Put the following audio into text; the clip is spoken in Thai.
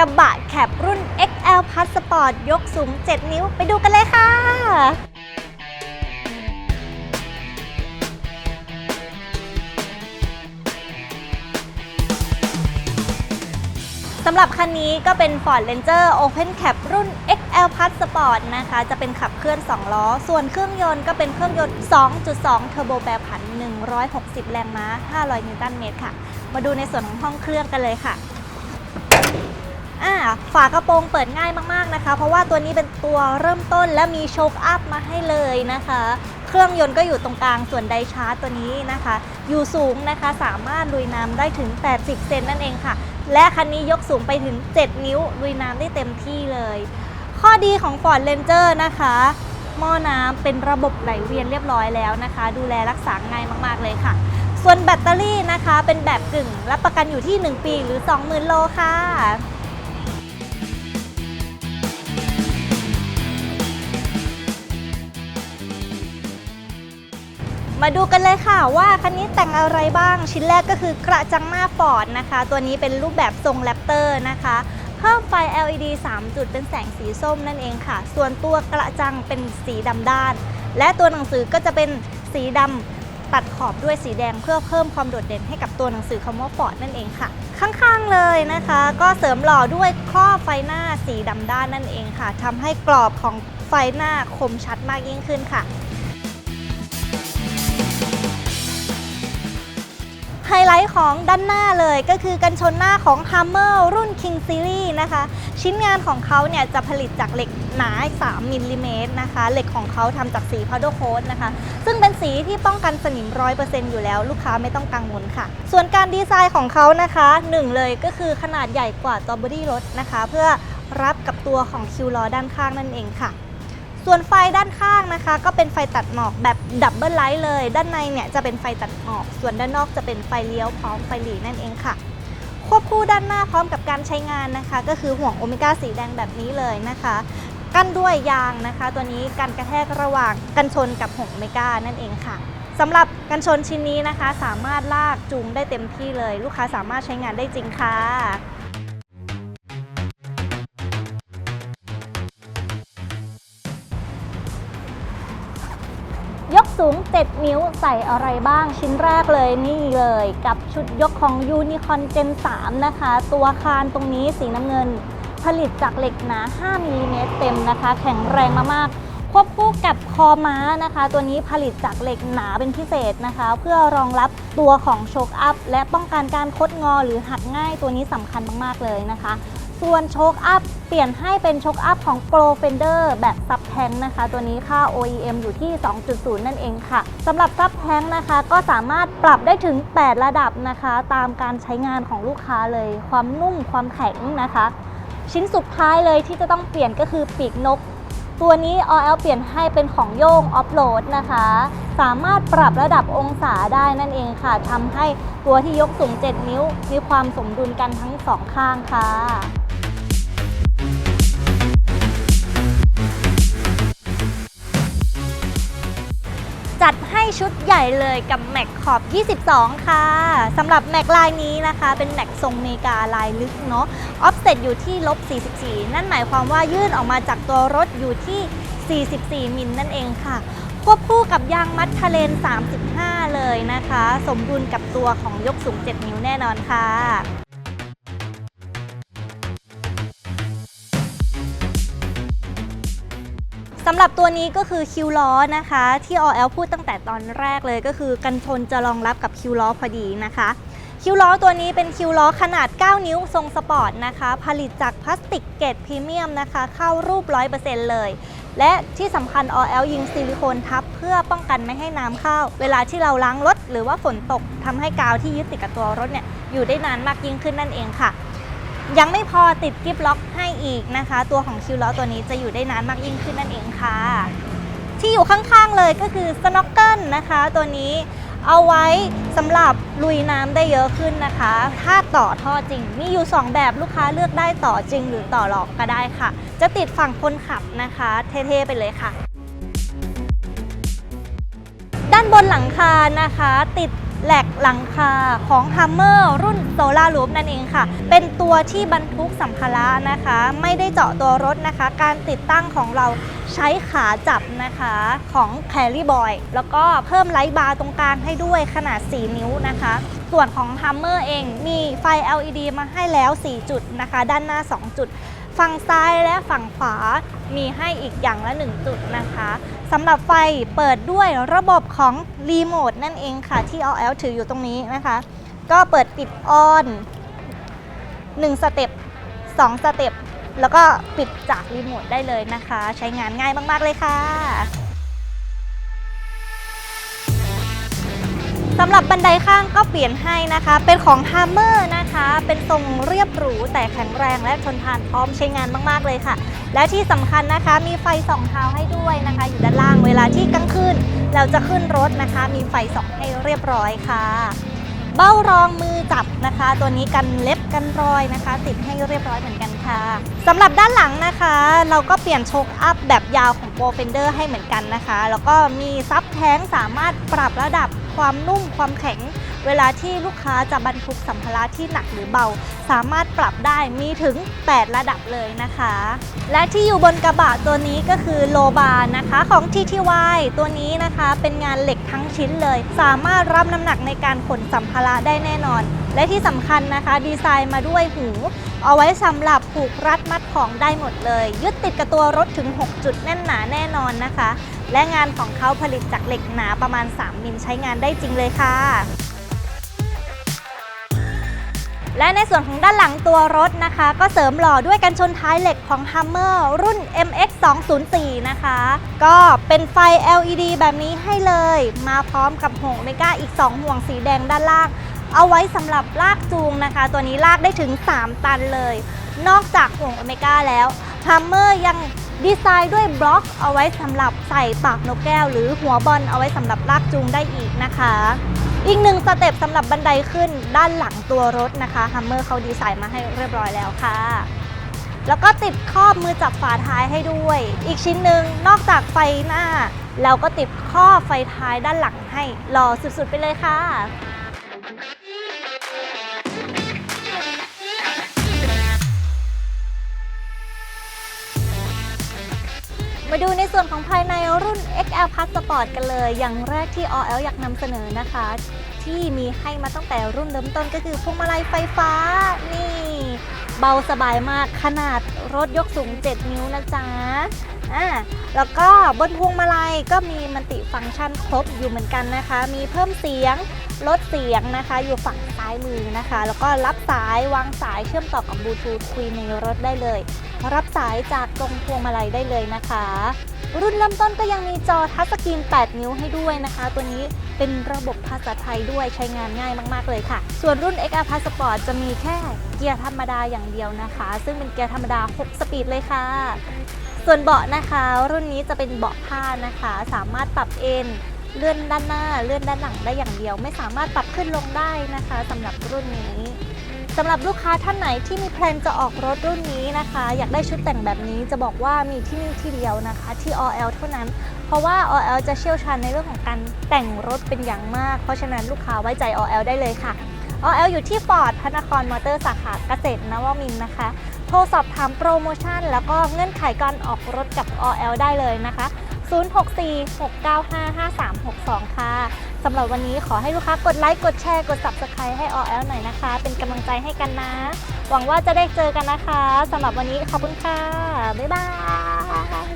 ระบะแคปรุ่น XL Passport ยกสูง 7 นิ้วไปดูกันเลยค่ะสำหรับคันนี้ก็เป็น Ford Ranger Open Cap รุ่น XL Plus Sport นะคะ จะเป็นขับเคลื่อน 2 ล้อ ส่วนเครื่องยนต์ก็เป็นเครื่องยนต์ 2.2เทอร์โบแปรผัน 160 แรงม้า 500 นิวตันเมตรค่ะ มาดูในส่วนของห้องเครื่องกันเลยค่ะ อ่าฝากระโปรงเปิดง่ายมากๆนะคะ เพราะว่าตัวนี้เป็นตัวเริ่มต้นและมีโชคอัพมาให้เลยนะคะ เครื่องยนต์ก็อยู่ตรงกลางส่วนไดชาร์จตัวนี้นะคะ อยู่สูงนะคะสามารถลุยน้ำได้ถึง 80 เซนนั่นเองค่ะ และคันนี้ยกสูงไปถึง 7 นิ้วลุยน้ำได้เต็มที่เลย ข้อดีของ Ford Ranger นะคะหม้อน้ำเป็นระบบไหลเวียนเรียบร้อยแล้วนะคะ ดูแลรักษาง่ายมากๆเลยค่ะ ส่วนแบตเตอรี่นะคะเป็นแบบกึ่ง รับประกันอยู่ที่ 1 ปีหรือ 20,000 โลค่ะ มาดูกันเลยค่ะว่าคันนี้แต่งอะไรบ้างชิ้นแรกก็คือกระจังหน้าฟอร์ดนะคะ ตัวนี้เป็นรูปแบบทรงแรปเตอร์นะคะเพิ่มไฟ LED 3 จุดเป็นแสงสีส้มนั่นเองค่ะ ส่วนตัวกระจังเป็นสีดำด้าน และตัวหนังสือก็จะเป็นสีดำตัดขอบด้วยสีแดงเพื่อเพิ่มความโดดเด่นให้กับตัวหนังสือคำว่าฟอร์ดนั่นเองค่ะ ข้างๆเลยนะคะ ก็เสริมหล่อด้วยครอบไฟหน้าสีดำด้านนั่นเองค่ะทำให้กรอบของไฟหน้าคมชัดมากยิ่งขึ้นค่ะ ไฮไลท์ของด้านหน้าเลยก็คือกันชนหน้าของ Hammer รุ่น King Series นะคะ ชิ้นงานของเขาเนี่ยจะผลิตจากเหล็กหนา 3มิลลิเมตรนะคะ เหล็กของเขาทำจากสี powder coat นะคะ ซึ่งเป็นสีที่ป้องกันสนิม 100%อยู่แล้วลูกค้าไม่ต้องกังวลค่ะ ส่วนการดีไซน์ของเขานะคะหนึ่งเลยก็คือขนาดใหญ่กว่าตัวบอดี้รถนะคะ เพื่อรับกับตัวของคิวล้อด้านข้างนั่นเองค่ะ ส่วนไฟด้านข้างนะคะ ก็เป็นไฟตัดหมอกแบบดับเบิลไลท์เลย ด้านในเนี่ยจะเป็นไฟตัดหมอก ส่วนด้านนอกจะเป็นไฟเลี้ยวพร้อมไฟหลีนั่นเองค่ะ ควบคู่ด้านหน้าพร้อมกับการใช้งานนะคะ ก็คือห่วงโอเมก้าสีแดงแบบนี้เลยนะคะ กั้นด้วยยางนะคะ ตัวนี้กันกระแทกระหว่างกันชนกับห่วงโอเมก้านั่นเองค่ะสำหรับกันชนชิ้นนี้นะคะ สามารถลากจูงได้เต็มที่เลย ลูกค้าสามารถใช้งานได้จริงค่ะ สูง 7 นิ้วใส่อะไรบ้างชิ้นแรกเลยนี่เลยกับชุดยกของ Unicorn Gen 3 นะคะ ตัวคานตรงนี้สีน้ำเงิน ผลิตจากเหล็กหนา 5มิลลิเมตรเต็มนะคะ แข็งแรงมากๆ ควบคู่กับคอม้านะคะ ตัวนี้ผลิตจากเหล็กหนาเป็นพิเศษนะคะ เพื่อรองรับตัวของโชคอัพ และป้องกันการคดงอหรือหักง่ายตัวนี้สำคัญมากๆเลยนะคะ ส่วนโชคอัพเปลี่ยนให้เป็นโชคอัพของ Pro Fender แบบซับแทงนะคะ ตัวนี้ค่า OEM อยู่ที่ 2.0 นั่นเองค่ะสำหรับซับแทงนะคะ ก็สามารถปรับได้ถึง 8 ระดับนะคะ ตามการใช้งานของลูกค้าเลย ความนุ่มความแข็งนะคะ ชิ้นสุดท้ายเลยที่จะต้องเปลี่ยนก็คือปีกนก ตัวนี้ OL เปลี่ยนให้เป็นของโยงออฟโหลดนะคะ สามารถปรับระดับองศาได้นั่นเองค่ะทำให้ตัวที่ยกสูง 7 นิ้ว มีความสมดุลกันทั้งสองข้างค่ะ จัดให้ชุดใหญ่เลยกับแม็กขอบ 22 ค่ะสำหรับแม็กลายนี้นะคะ เป็นแม็กทรงเมกาลายลึกเนาะออฟเซตอยู่ที่ลบ 44 นั่นหมายความว่ายื่นออกมาจากตัวรถอยู่ที่ 44 มิลนั่นเองค่ะ ควบคู่กับยางมัดทะเลน 35 เลยนะคะ สมดุลกับตัวของยกสูง 7 นิ้วแน่นอนค่ะ สำหรับตัวนี้ก็คือคิวล้อนะคะ ที่ OL พูดตั้งแต่ตอนแรกเลยก็คือกันชนจะรองรับกับคิวล้อพอดีนะคะคิวล้อตัวนี้เป็นคิวล้อขนาด 9 นิ้วทรงสปอร์ตนะคะ ผลิตจากพลาสติกเกรดพรีเมียมนะคะ เข้ารูป 100%เลย และที่สำคัญ OL ยิงซิลิโคนทับ เพื่อป้องกันไม่ให้น้ำเข้า เวลาที่เราล้างรถหรือว่าฝนตกทำให้กาวที่ยึดติดกับตัวรถเนี่ยอยู่ได้นานมากยิ่งขึ้นนั่นเองค่ะ ยังไม่พอติดกิฟล็อกให้อีกนะคะ ตัวของคิวล้อตัวนี้จะอยู่ได้นานมากยิ่งขึ้นนั่นเองค่ะ ที่อยู่ข้างๆเลยก็คือสโน k เกิลนะคะ ตัวนี้เอาไว้สำหรับลุยน้ำได้เยอะขึ้นนะคะ ถ้าต่อท่อจริง มีอยู่ 2 แบบลูกค้าเลือกได้ต่อจริงหรือต่อหลอกก็ได้ค่ะ จะติดฝั่งคนขับนะคะ เท่ๆไปเลยค่ะ ด้านบนหลังคานะคะ ติด แหลกหลังคาของ Hummer รุ่น Solar Loop นั่นเองค่ะ เป็นตัวที่บรรทุกสัมภาระนะคะ ไม่ได้เจาะตัวรถนะคะ การติดตั้งของเราใช้ขาจับนะคะของ Carry Boy แล้วก็เพิ่มไลท์บาร์ตรงกลางให้ด้วยขนาด 4 นิ้วนะคะ ส่วนของ Hummer เองมีไฟ LED มาให้แล้ว 4 จุดนะคะ ด้านหน้า 2 จุด ฝั่งซ้ายและฝั่งขวามีให้อีกอย่างละ 1 จุดนะคะสำหรับไฟเปิดด้วยระบบของรีโมทนั่นเองค่ะ ที่ OL ถืออยู่ตรงนี้นะคะ ก็เปิดปิดออน1สเต็ป2สเต็ปแล้วก็ปิดจากรีโมทได้เลยนะคะ ใช้งานง่ายมาก ๆ เลยค่ะ สำหรับบันไดข้างก็เปลี่ยนให้นะคะ เป็นของ Hammer นะคะ เป็นทรงเรียบหรูแต่แข็งแรงและทนทานพร้อมใช้งานมากๆเลยค่ะ และที่สำคัญนะคะมีไฟส่องเท้าให้ด้วยนะคะ อยู่ด้านล่างเวลาที่กลางคืนเราจะขึ้นรถนะคะ มีไฟส่องให้เรียบร้อยค่ะ เบ้ารองมือจับนะคะ ตัวนี้กันเล็บกันรอยนะคะ ติดให้เรียบร้อยเหมือนกันค่ะสำหรับด้านหลังนะคะ เราก็เปลี่ยนโชคอัพแบบยาวของโปรเฟนเดอร์ให้เหมือนกันนะคะ แล้วก็มีซับแท้งสามารถปรับระดับ ความนุ่มความแข็ง เวลาที่ลูกค้าจะบรรทุกสัมภาระที่หนักหรือเบา สามารถปรับได้มีถึง 8 ระดับเลยนะคะ และที่อยู่บนกระบะตัวนี้ก็คือโลบาร์นะคะของ TTY ตัวนี้นะคะเป็นงานเหล็กทั้งชิ้นเลย สามารถรับน้ำหนักในการขนสัมภาระได้แน่นอน และที่สำคัญนะคะดีไซน์มาด้วยหูเอาไว้สำหรับผูกรัดมัดของได้หมดเลย ยึดติดกับตัวรถถึง 6 จุดแน่นหนาแน่นอนนะคะ และงานของเขาผลิตจากเหล็กหนาประมาณ 3 มิลใช้งานได้จริงเลยค่ะ และในส่วนของด้านหลังตัวรถนะคะ ก็เสริมหล่อด้วยกันชนท้ายเหล็กของ Hummer รุ่น MX 204นะคะ ก็เป็นไฟ LED แบบนี้ให้เลย มาพร้อมกับห่วงเมกาอีก 2 ห่วงสีแดงด้านล่าง เอาไว้สำหรับลากจูงนะคะ ตัวนี้ลากได้ถึง 3 ตันเลย นอกจากห่วงโอเมก้าแล้ว Hummer ยัง ดีไซน์ด้วยบล็อกเอาไว้สำหรับใส่ปากนกแก้ว หรือหัวบอลเอาไว้สำหรับลากจูงได้อีกนะคะ อีกหนึ่งสเต็ปสำหรับบันไดขึ้นด้านหลังตัวรถนะคะ Hummer เขาดีไซน์มาให้เรียบร้อยแล้วค่ะ แล้วก็ติดครอบมือจับฝาท้ายให้ด้วย อีกชิ้นหนึ่งนอกจากไฟหน้าเราก็ติดครอบไฟท้ายด้านหลังให้หล่อสุดๆไปเลยค่ะ มาดูในส่วนของภายในรุ่น XL Passport กันเลย อย่างแรกที่ OL อยากนำเสนอนะคะ ที่มีให้มาตั้งแต่รุ่นเริ่มต้นก็คือพวงมาลัยไฟฟ้า นี่ เบาสบายมากขนาดรถยกสูง 7 นิ้วนะจ๊ะ อ่าแล้วก็บนพวงมาลัยก็มีมัลติฟังก์ชันครบอยู่เหมือนกันนะคะ มีเพิ่มเสียงลดเสียงนะคะ อยู่ฝั่งซ้ายมือนะคะ แล้วก็รับสายวางสายเชื่อมต่อกับบลูทูธคุยในรถได้เลย รับสายจากตรงพวงมาลัยได้เลยนะคะ รุ่นเริ่มต้นก็ยังมีจอทัชสกรีน 8 นิ้วให้ด้วยนะคะ ตัวนี้เป็นระบบภาษาไทยด้วยใช้งานง่ายมาก ๆ เลยค่ะ ส่วนรุ่น XR Plus Sport จะมีแค่เกียร์ธรรมดาอย่างเดียวนะคะ ซึ่งเป็นเกียร์ธรรมดา 6 สปีดเลยค่ะ ส่วนเบาะนะคะ รุ่นนี้จะเป็นเบาะผ้านะคะ สามารถปรับเอนเลื่อนด้านหน้า เลื่อนด้านหลังได้อย่างเดียว ไม่สามารถปรับขึ้นลงได้นะคะสำหรับรุ่นนี้สำหรับลูกค้าท่านไหนที่มีแพลนจะออกรถรุ่นนี้นะคะ อยากได้ชุดแต่งแบบนี้จะบอกว่ามีที่นี่ที่เดียวนะคะ ที่ OL เท่านั้น เพราะว่า OL จะเชี่ยวชาญในเรื่องของการแต่งรถเป็นอย่างมาก เพราะฉะนั้นลูกค้าไว้ใจ OL ได้เลยค่ะ OL อยู่ที่ฟอร์ดพระนครมอเตอร์สาขาเกษตรนวมินนะคะ โทรสอบถามโปรโมชั่น แล้วก็เงื่อนไขการออกรถกับ OL ได้เลยนะคะ 0646955362 ค่ะ สำหรับวันนี้ขอให้ลูกค้ากดไลค์ กดแชร์ กด Subscribe ให้ OL หน่อยนะคะ เป็นกำลังใจให้กันนะ หวังว่าจะได้เจอกันนะคะ สำหรับวันนี้ขอบคุณค่ะ บ๊ายบาย